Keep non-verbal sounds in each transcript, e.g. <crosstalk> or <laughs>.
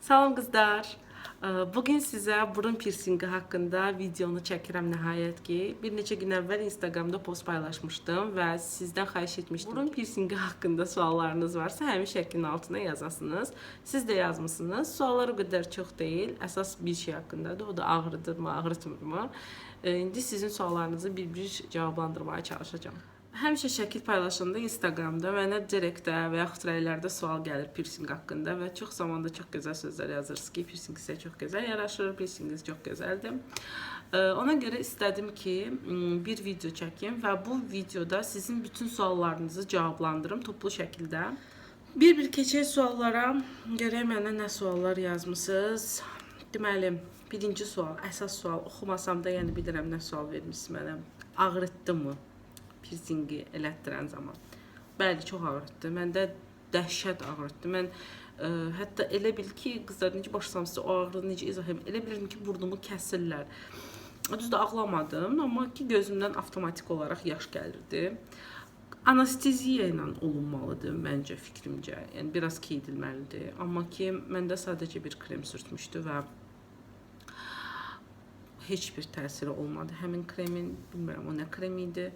Salam qızlar. Ee, Bugün sizə burun piercingi haqqında videonu çəkirəm nəhayət ki. Bir neçə gün əvvəl Instagramda post paylaşmışdım və sizdən xahiş etmişdim. Burun piercingi haqqında suallarınız varsa həmin şəklin altına yazasınız. Siz də yazmısınız. Suallar o qədər çox deyil. Əsas bir şey haqqındadır. O da ağrıdırmı, ağrıtmırmı? Ee, İndi sizin suallarınızı bir-bir cavablandırmaya çalışacağam. Həmişə şəkil paylaşanda Instagramda mənə direktdə və yaxud rəylərdə sual gəlir piercing haqqında və çox zamanda çox gözəl sözlər yazırsınız ki, piercing sizə çox gözəl yaraşır, piercinginiz çox gözəldir. Ona görə istədim ki, bir video çəkim və bu videoda sizin bütün suallarınızı cavablandırım toplu şəkildə. Bir-bir keçək suallara. Görək mənə nə suallar yazmısınız. Deməli, birinci sual, əsas sual. Oxumasam da yəni bilirəm nə sual vermisiniz mənə. Ağrıtdımı? Piercingi elətdirən zaman. Bəli, çox ağrıtdı. Məndə dəhşət ağrıtdı. Mən ə, hətta elə bil ki, qızlar necə başlasam sizə o ağrını necə izah edim? Elə bilirdim ki, burnumu kəsirlər. Düzdür ağlamadım, amma ki gözümdən avtomatik olaraq yaş gəlirdi. Anesteziya ilə olunmalıdır məncə fikrimcə. Yəni biraz keydilməlidir. Amma ki məndə sadəcə bir krem sürtmüşdü və heç bir təsiri olmadı. Həmin kremin, bilmirəm o nə krem idi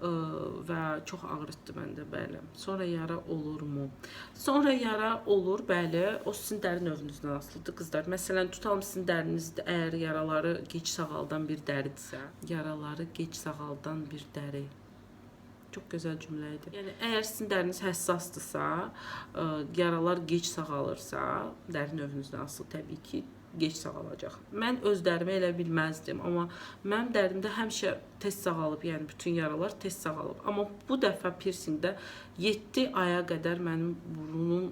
və çox ağrıtdı məndə, bəli. Sonra yara olurmu? Sonra yara olur, bəli. O sizin dəri növünüzdən asılıdır qızlar. Məsələn, tutalım sizin dərinizdə əgər yaraları gec sağaldan bir dəridirsə, yaraları gec sağaldan bir dəri. Çox gözəl cümlə idi. Yəni əgər sizin dəriniz həssasdırsa, ə, yaralar gec sağalırsa, dəri növünüzdən asılı təbii ki, gec sağalacaq. Mən öz dərimə elə bilməzdim, amma mənim dərimdə həmişə tez sağalıb, yəni bütün yaralar tez sağalıb. Amma bu dəfə piercingdə 7 aya qədər mənim burnum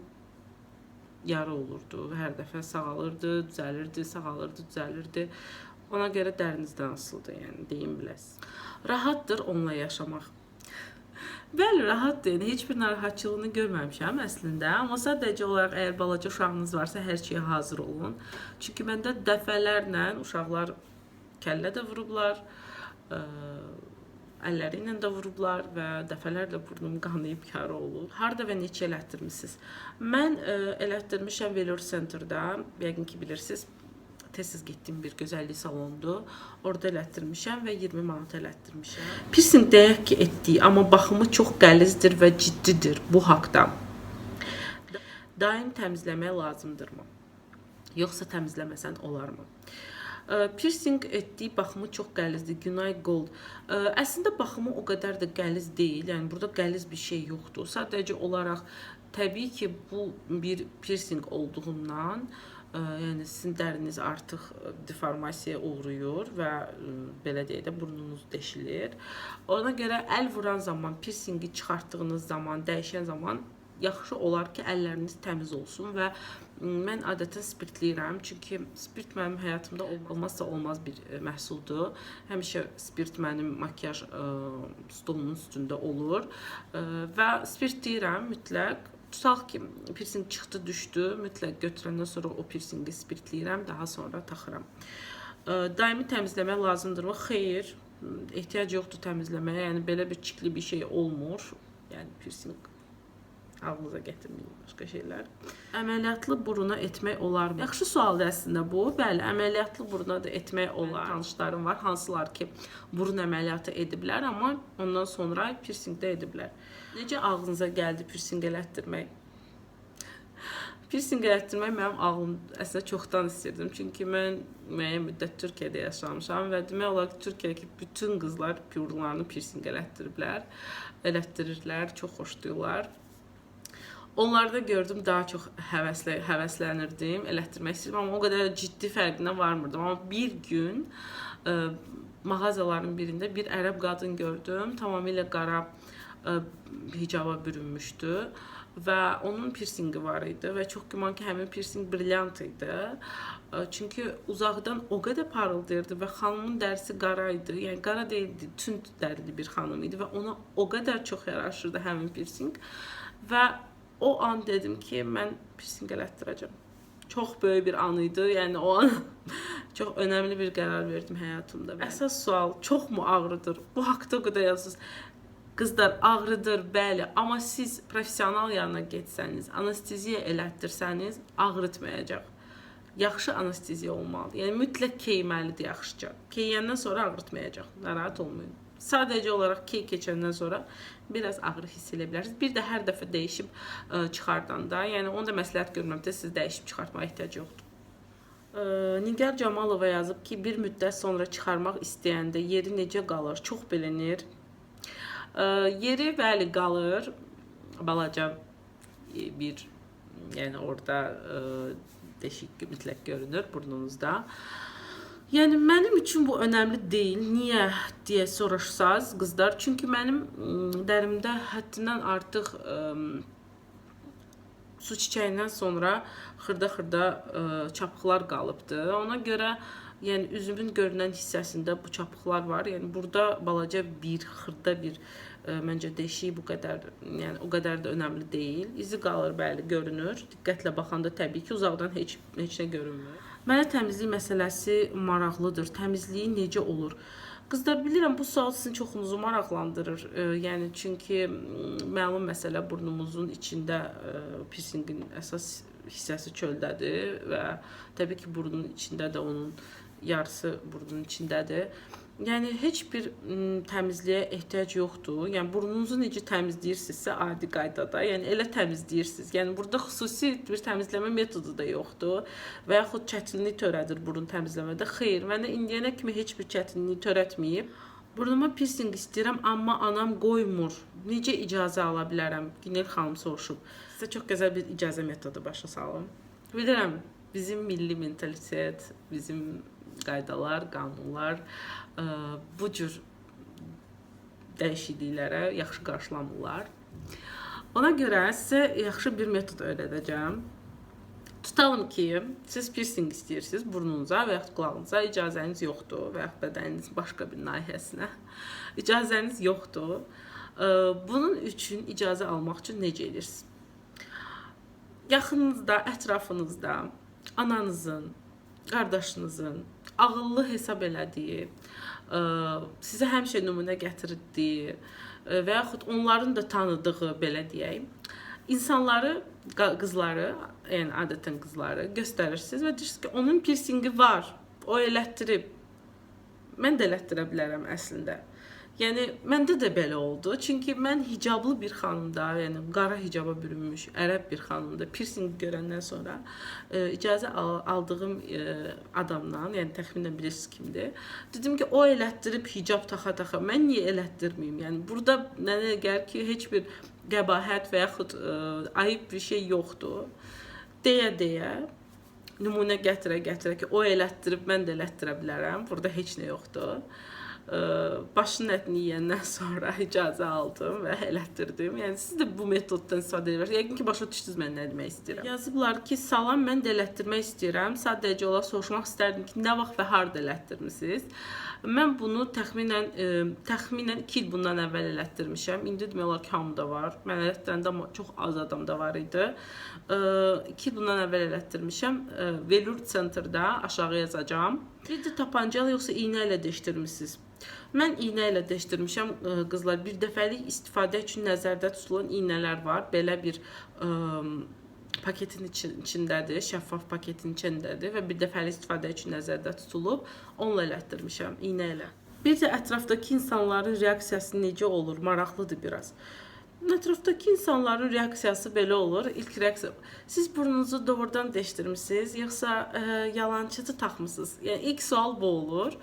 yara olurdu. Hər dəfə sağalırdı, düzəlirdi, sağalırdı, düzəlirdi. Ona görə dərinizdən asılıdır, yəni deyim biləsiz. Rahatdır onunla yaşamaq. Bəli, rahatdır. Heç bir narahatçılığını görməmişəm əslində, amma sadəcə olaraq əgər balaca uşağınız varsa, hər şeyə hazır olun. Çünki məndə dəfələrlə uşaqlar kəllə də vurublar, ə, əlləri ilə də vurublar və dəfələrlə burnum qanayıb yara olub. Harda və neçə elətdirmisiniz? Mən ə, elətdirmişəm Velour Centerdə, yəqin ki bilirsiniz. Tez-tez getdiyim bir gözəllik salondu. Orada elətdirmişəm və 20 manat elətdirmişəm. Piercing deyək ki, etdiyi, amma baxımı çox qəlizdir və ciddidir bu haqqda. Daim təmizləmək lazımdırmı? Yoxsa təmizləməsən olarmı? Ə, Piercing etdiyi baxımı çox qəlizdir. Günay Gold. Əslində baxımı o qədər də qəliz deyil. Yəni burada qəliz bir şey yoxdur. Sadəcə olaraq təbii ki, bu bir piercing olduğundan yəni sizin dəriniz artıq deformasiyaya uğrayır və ə, belə deyək də burnunuz deşilir. Ona görə əl vuran zaman, piercingi çıxartdığınız zaman, dəyişən zaman yaxşı olar ki, əlləriniz təmiz olsun və mən adətən spirtləyirəm, çünki spirt mənim həyatımda ol- olmazsa olmaz bir ə, məhsuldur. Həmişə spirt mənim makiyaj ə, stolumun üstündə olur və spirt deyirəm mütləq. Tutaq ki, piercing çıxdı, düşdü, mütləq götürəndən sonra o piercingi spirtləyirəm, daha sonra taxıram. Daimi təmizləmək lazımdırmı? Xeyr, ehtiyac yoxdur təmizləməyə. Yəni belə bir çikli bir şey olmur. Yəni piercing ağlınıza gətirməyin başqa şeylər. Əməliyyatlı buruna etmək olarmı? Yaxşı sualdır əslində bu. Bəli, əməliyyatlı buruna da etmək olar. Tanışlarım var, hansılar ki, burun əməliyyatı ediblər, amma ondan sonra piercing də ediblər. Necə ağlınıza gəldi piercing elətdirmək? Piercing elətdirmək mənim ağlım əslində çoxdan istirdim. Çünki mən müəyyən müddət Türkiyədə yaşamışam və demək olar ki, Türkiyədəki bütün qızlar burunlarını piercing elətdiriblər, elətdirirlər, çox xoşlayırlar. Onlarda gördüm daha çox həvəslə həvəslənirdim, elətdirmək istəyirdim, amma o qədər ciddi fərqinə varmırdım. Amma bir gün ə, mağazaların birində bir ərəb qadın gördüm, tamamilə qara ə, hicaba bürünmüşdü və onun piercingi var idi və çox güman ki, həmin piercing brilyant idi. Ə, Çünki uzaqdan o qədər parıldayırdı və xanımın dərisi qara idi. Yəni qara deyildi, tünd dərili bir xanım idi və ona o qədər çox yaraşırdı həmin piercing və o an dedim ki, mən piercing elətdirəcəm. Çox böyük bir an idi. Yəni o an <laughs> çox önəmli bir qərar verdim həyatımda. Əsas sual, çoxmu ağrıdır? Bu haqqda qədər yazırsınız. Qızlar ağrıdır, bəli, amma siz professional yanına getsəniz, anesteziya elətdirsəniz ağrıtmayacaq. yaxşı anesteziya olmalıdır. Yəni mütləq keyməlidir yaxşıca. Keyəndən sonra ağrıtmayacaq. Narahat olmayın. Sadəcə olaraq key keçəndən sonra biraz ağrı hiss edə bilərsiniz. Bir də hər dəfə dəyişib ə, çıxardanda, yəni onu da məsləhət görmürəm də siz dəyişib çıxartmağa ehtiyac yoxdur. Ə, Nigar Camalova yazıb ki, bir müddət sonra çıxarmaq istəyəndə yeri necə qalır? Çox bilinir. Ə, Yeri bəli qalır. Balaca e, bir yəni orada ə, deşik mütləq görünür burnunuzda. Yəni mənim üçün bu önəmli deyil. Niyə deyə soruşsaz qızlar? Çünki mənim ım, dərimdə həddindən artıq ım, su çiçəyindən sonra xırda-xırda ə, çapıqlar qalıbdı. Ona görə yəni üzümün görünən hissəsində bu çapıqlar var. Yəni burada balaca bir xırda bir ə, məncə deşik bu qədər, yəni o qədər də önəmli deyil. İzi qalır, bəli, görünür. Diqqətlə baxanda təbii ki, uzaqdan heç heç nə görünmür. Mənə təmizlik məsələsi maraqlıdır. Təmizliyi necə olur? Qızlar bilirəm bu sual sizin çoxunuzu maraqlandırır. E, yəni çünki m, məlum məsələ burnumuzun içində e, piercingin əsas hissəsi çöldədir və təbii ki, burnun içində də onun yarısı burnun içindədir. Yəni heç bir m, təmizliyə ehtiyac yoxdur. Yəni burnunuzu necə təmizləyirsinizsə adi qaydada, yəni elə təmizləyirsiniz. Yəni burada xüsusi bir təmizləmə metodu da yoxdur və yaxud çətinlik törədir burun təmizləmədə. Xeyr, məndə indiyənə kimi heç bir çətinlik törətməyib. Burnuma piercing istəyirəm, amma anam qoymur. Necə icazə ala bilərəm? Günel xanım soruşub. Sizə çox gözəl bir icazə metodu başa salım. Bilirəm, bizim milli mentalitet, bizim qaydalar, qanunlar ə, bu cür dəyişikliklərə yaxşı qarşılamırlar. Ona görə sizə yaxşı bir metod öyrədəcəm. Tutalım ki, siz piercing istəyirsiniz burnunuza və yaxud qulağınıza icazəniz yoxdur və yaxud bədəninizin başqa bir nahiyəsinə <laughs> icazəniz yoxdur. Ə, Bunun üçün icazə almaq üçün necə edirsiniz? Yaxınınızda, ətrafınızda ananızın, qardaşınızın ağıllı hesab elədiyi, ə, sizə həmişə nümunə gətirdiyi ə, və yaxud onların da tanıdığı belə deyək, insanları, qızları, yəni adətən qızları göstərirsiniz və deyirsiniz ki, onun piercingi var. O elətdirib. Mən də elətdirə bilərəm əslində. Yəni məndə də belə oldu. Çünki mən hicablı bir xanımda, yəni qara hicaba bürünmüş ərəb bir xanımda piercing görəndən sonra e, icazə al aldığım e, adamdan, yəni təxminən bilirsiniz kimdir. Dedim ki, o elətdirib hicab taxa-taxa. Mən niyə elətdirməyim? Yəni burada mənə gəlir ki, heç bir qəbahət və yaxud e, ayıb bir şey yoxdur. Deyə-deyə nümunə gətirə-gətirə ki, o elətdirib mən də elətdirə bilərəm. Burada heç nə yoxdur. Ə, başın ətini yeyəndən <laughs> sonra icazə aldım və elətdirdim. Yəni siz də bu metoddan istifadə edirsiniz. Yəqin ki, başa düşdünüz mən nə demək istəyirəm. Yazıblar ki, salam, mən də elətdirmək istəyirəm. Sadəcə olaraq soruşmaq istərdim ki, nə vaxt və harda elətdirmisiniz? Mən bunu təxminən ə, təxminən 2 il bundan əvvəl elətdirmişəm. İndi demək olar ki, hamıda var. Mən elətdirəndə çox az adamda var idi. 2 il bundan əvvəl elətdirmişəm. Velur sentrdə aşağı yazacağam. Bir də tapanca ilə yoxsa iynə ilə deşdirmisiniz? Mən iynə ilə deşdirmişəm ə, qızlar. Bir dəfəlik istifadə üçün nəzərdə tutulan iynələr var. Belə bir ə, paketin için, içindədir, şəffaf paketin içindədir və bir dəfəlik istifadə üçün nəzərdə tutulub. Onunla elətdirmişəm iynə ilə. Bir də ətrafdakı insanların reaksiyası necə olur? Maraqlıdır biraz. Ətrafdakı insanların reaksiyası belə olur. İlk reaksiya siz burnunuzu doğrudan deşdirmisiniz, yoxsa ə, yalançıcı taxmısınız? Yəni ilk sual bu olur.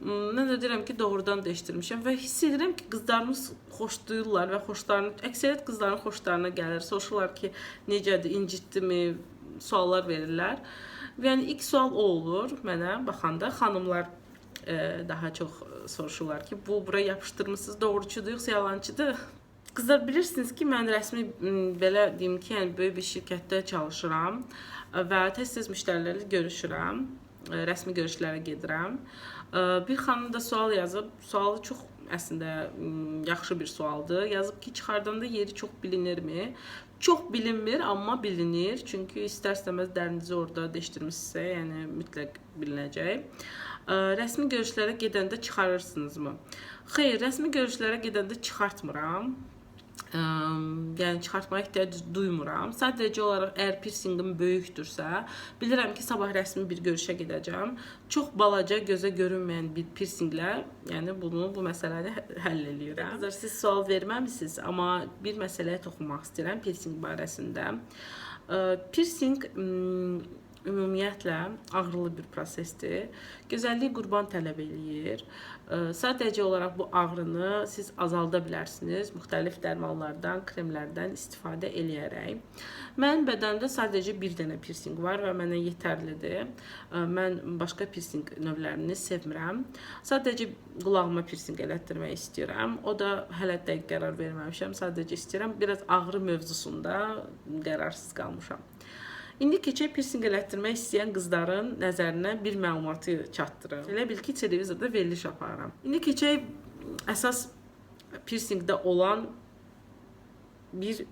Hmm, Mən də deyirəm ki, doğrudan deşdirmişəm və hiss edirəm ki, qızlarımız xoşlayırlar və xoşlarına, əksəriyyət qızların xoşlarına gəlir. Soruşurlar ki, necədir, incitdimi, suallar verirlər. Yəni ilk sual o olur mənə baxanda xanımlar e, daha çox soruşurlar ki, bu bura yapışdırmısınız, doğruçudur yoxsa yalançıdır? Qızlar bilirsiniz ki, mən rəsmi belə deyim ki, yəni böyük bir şirkətdə çalışıram və tez-tez müştərilərlə görüşürəm, ə, rəsmi görüşlərə gedirəm. Bir xanım da sual yazıb, sualı çox əslində yaxşı bir sualdır. Yazıb ki, çıxardanda yeri çox bilinirmi? Çox bilinmir, amma bilinir. Çünki istər-istəməz dərinizi orada deşdirmisinizsə, yəni mütləq bilinəcək. Rəsmi görüşlərə gedəndə çıxarırsınızmı? Xeyr, rəsmi görüşlərə gedəndə çıxartmıram. Yəni çıxartmağa ehtiyac duymuram. Sadəcə olaraq əgər piercingim böyükdürsə, bilirəm ki, sabah rəsmi bir görüşə gedəcəm. Çox balaca, gözə görünməyən bir piercinglə, yəni bunu bu məsələni hə- həll eləyirəm. Qızlar siz sual verməmisiniz, amma bir məsələyə toxunmaq istəyirəm piercing barəsində. Im, ümumiyyətlə ağrılı bir prosesdir. Gözəllik qurban tələb eləyir. Sadəcə olaraq bu ağrını siz azalda bilərsiniz müxtəlif dərmanlardan, kremlərdən istifadə eləyərək. Mənim bədənimdə sadəcə bir dənə piercing var və mənə yetərlidir. Mən başqa piercing növlərini sevmirəm. Sadəcə qulağıma piercing elətdirmək istəyirəm. O da hələ dəqiq qərar verməmişəm. Sadəcə istəyirəm. Biraz ağrı mövzusunda qərarsız qalmışam. İndi keçək piercing elətdirmək istəyən qızların nəzərinə bir məlumatı çatdırım. Elə bil ki, televizorda veriliş aparıram. İndi keçək əsas piercingdə olan bir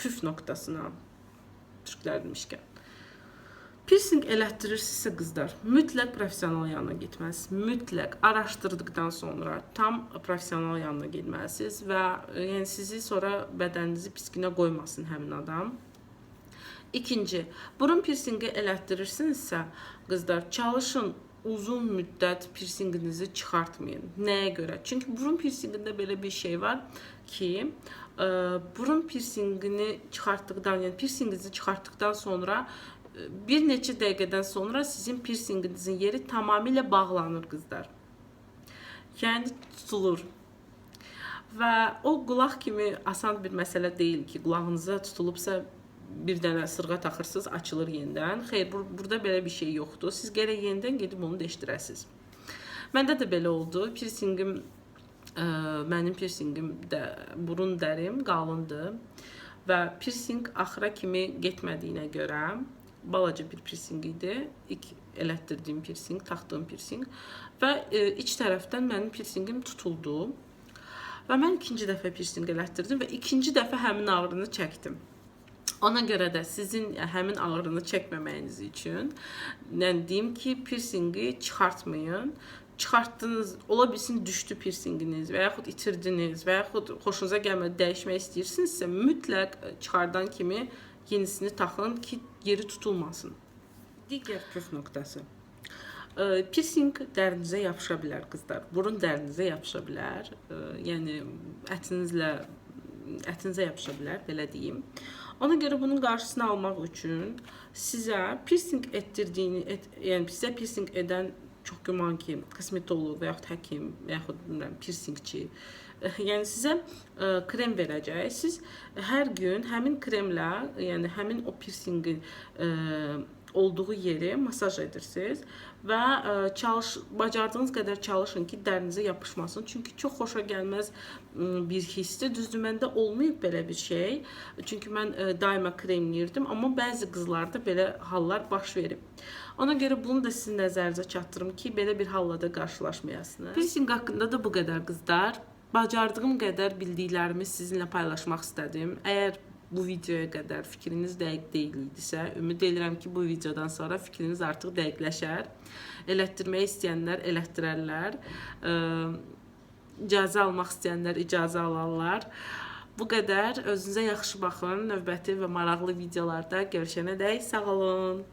püf nöqtəsina. Türklər demişkən. Piercing elətdirirsinizsə qızlar, mütləq professional yanına getməlisiniz. Mütləq araşdırdıqdan sonra tam professional yanına getməlisiniz və yəni sizi sonra bədəninizi pis günə qoymasın həmin adam. İkinci, burun piercingi elətdirirsinizsə, qızlar çalışın uzun müddət piercinginizi çıxartmayın. Nəyə görə? Çünki burun piercingində belə bir şey var ki, ə, burun piercingini çıxartdıqdan, yəni piercinginizi çıxartdıqdan sonra ə, bir neçə dəqiqədən sonra sizin piercinginizin yeri tamamilə bağlanır qızlar. Yəni tutulur. Və o qulaq kimi asan bir məsələ deyil ki, qulağınıza tutulubsa bir dənə sırğa taxırsınız, açılır yenidən. Xeyr, bur burada belə bir şey yoxdur. Siz gərək yenidən gedib onu dəyişdirəsiniz. Məndə də belə oldu. Piercingim ə, mənim piercingim də burun dərim qalındı və piercing axıra kimi getmədiyinə görə balaca bir piercing idi. İlk elətdirdiyim piercing, taxdığım piercing və ə, iç tərəfdən mənim piercingim tutuldu. Və mən ikinci dəfə piercing elətdirdim və ikinci dəfə həmin ağrını çəkdim. Ona görə də sizin həmin ağrını çəkməməyiniz üçün yəni deyim ki, piercingi çıxartmayın. Çıxartdınız, ola bilsin düşdü piercinginiz və yaxud itirdiniz və yaxud xoşunuza gəlmədi, dəyişmək istəyirsinizsə, mütləq çıxardan kimi yenisini taxın ki, yeri tutulmasın. Digər püf nöqtəsi. Ə, Piercing dərinizə yapışa bilər qızlar. Burun dərinizə yapışa bilər. Ə, Yəni ətinizlə ətinizə yapışa bilər, belə deyim. Ona görə bunun qarşısını almaq üçün sizə piercing etdirdiyini, et, yəni sizə piercing edən çox güman ki, kosmetoloq və yaxud həkim və yaxud piercingçi yəni sizə ə, krem verəcək. Siz hər gün həmin kremlə, yəni həmin o piercingin ə, olduğu yeri masaj edirsiniz və ə, çalış bacardığınız qədər çalışın ki, dərinizə yapışmasın. Çünki çox xoşa gəlməz ə, bir hissdir. Düzdür, məndə olmayıb belə bir şey. Çünki mən ə, daima kremləyirdim, amma bəzi qızlarda belə hallar baş verib. Ona görə bunu da sizin nəzərinizə çatdırım ki, belə bir halla da qarşılaşmayasınız. Piercing haqqında da bu qədər qızlar. Bacardığım qədər bildiklərimi sizinlə paylaşmaq istədim. Əgər bu videoya qədər fikriniz dəqiq deyil idisə, ümid edirəm ki, bu videodan sonra fikriniz artıq dəqiqləşər. Elətdirmək istəyənlər elətdirərlər. İcazə almaq istəyənlər icazə alarlar. Bu qədər. Özünüzə yaxşı baxın. Növbəti və maraqlı videolarda görüşənədək sağ olun.